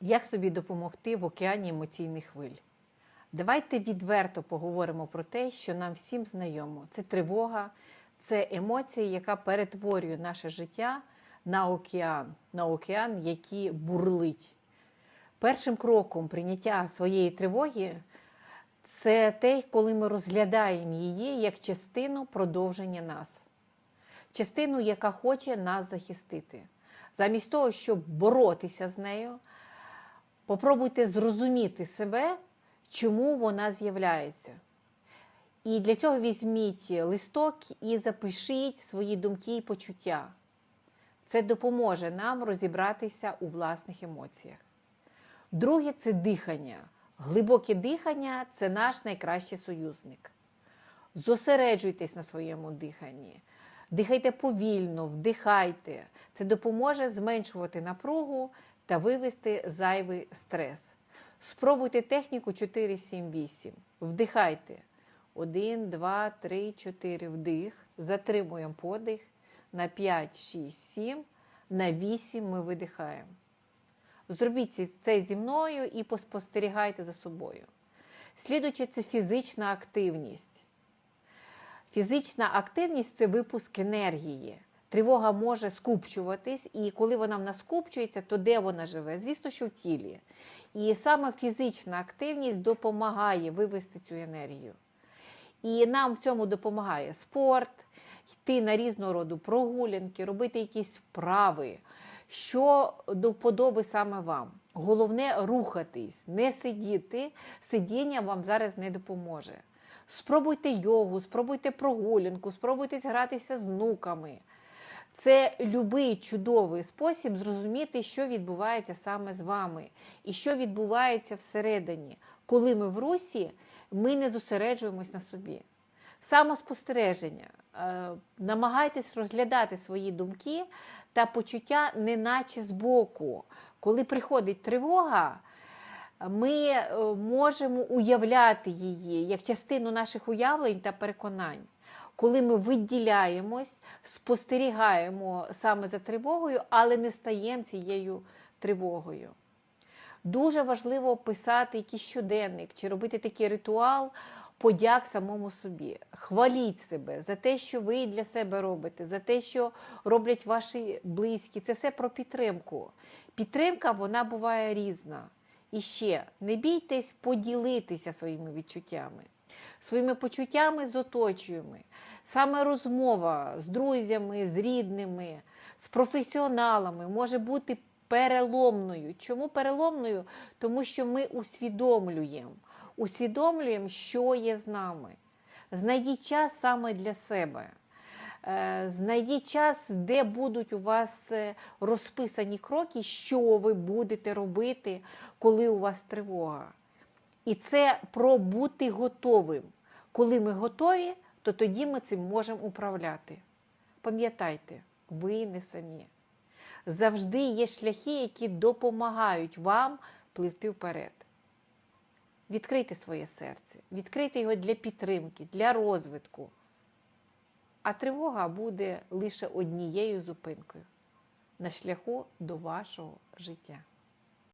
Як собі допомогти в океані емоційних хвиль? Давайте відверто поговоримо про те, що нам всім знайомо. Це тривога, це емоція, яка перетворює наше життя на океан, на океан, який бурлить. Першим кроком прийняття своєї тривоги це те, коли ми розглядаємо її як частину продовження нас, частину, яка хоче нас захистити. Замість того, щоб боротися з нею, попробуйте зрозуміти себе, чому вона з'являється. І для цього візьміть листок і запишіть свої думки і почуття. Це допоможе нам розібратися у власних емоціях. Друге це дихання. Глибоке дихання це наш найкращий союзник. Зосереджуйтесь на своєму диханні. Дихайте повільно, вдихайте. Це допоможе зменшувати напругу та вивести зайвий стрес. Спробуйте техніку 4-7-8. Вдихайте. 1, 2, 3, 4 вдих. Затримуємо подих. На 5, 6, 7. На 8 ми видихаємо. Зробіть це зі мною і поспостерігайте за собою. Слідуючи, це фізична активність. Фізична активність це випуск енергії. Тривога може скупчуватись, і коли вона в нас скупчується, то де вона живе? Звісно, що в тілі. І саме фізична активність допомагає вивести цю енергію. І нам в цьому допомагає спорт, йти на різного роду прогулянки, робити якісь вправи, що до вподоби саме вам. Головне рухатись, не сидіти. Сидіння вам зараз не допоможе. Спробуйте йогу, спробуйте прогулянку, спробуйте гратися з внуками. Це любий чудовий спосіб зрозуміти, що відбувається саме з вами, і що відбувається всередині. Коли ми в русі, ми не зосереджуємось на собі. Самоспостереження. Е, Намагайтесь розглядати свої думки та почуття, неначе збоку. Коли приходить тривога, ми е, можемо уявляти її як частину наших уявлень та переконань. Коли ми виділяємось, спостерігаємо саме за тривогою, але не стаємо цією тривогою. Дуже важливо писати якийсь щоденник чи робити такий ритуал подяк самому собі. Хваліть себе за те, що ви для себе робите, за те, що роблять ваші близькі. Це все про підтримку. Підтримка вона буває різна. І ще не бійтесь поділитися своїми відчуттями, своїми почуттями з оточуємо. Саме розмова з друзями, з рідними, з професіоналами може бути переломною. Чому переломною? Тому що ми усвідомлюємо, усвідомлюємо, що є з нами. Знайдіть час саме для себе. Е, Знайдіть час, де будуть у вас е, розписані кроки, що ви будете робити, коли у вас тривога. І це про бути готовим. Коли ми готові, то тоді ми цим можемо управляти. Пам'ятайте, ви не самі. Завжди є шляхи, які допомагають вам пливти вперед. Відкрийте своє серце, відкрийте його для підтримки, для розвитку. А тривога буде лише однією зупинкою на шляху до вашого життя.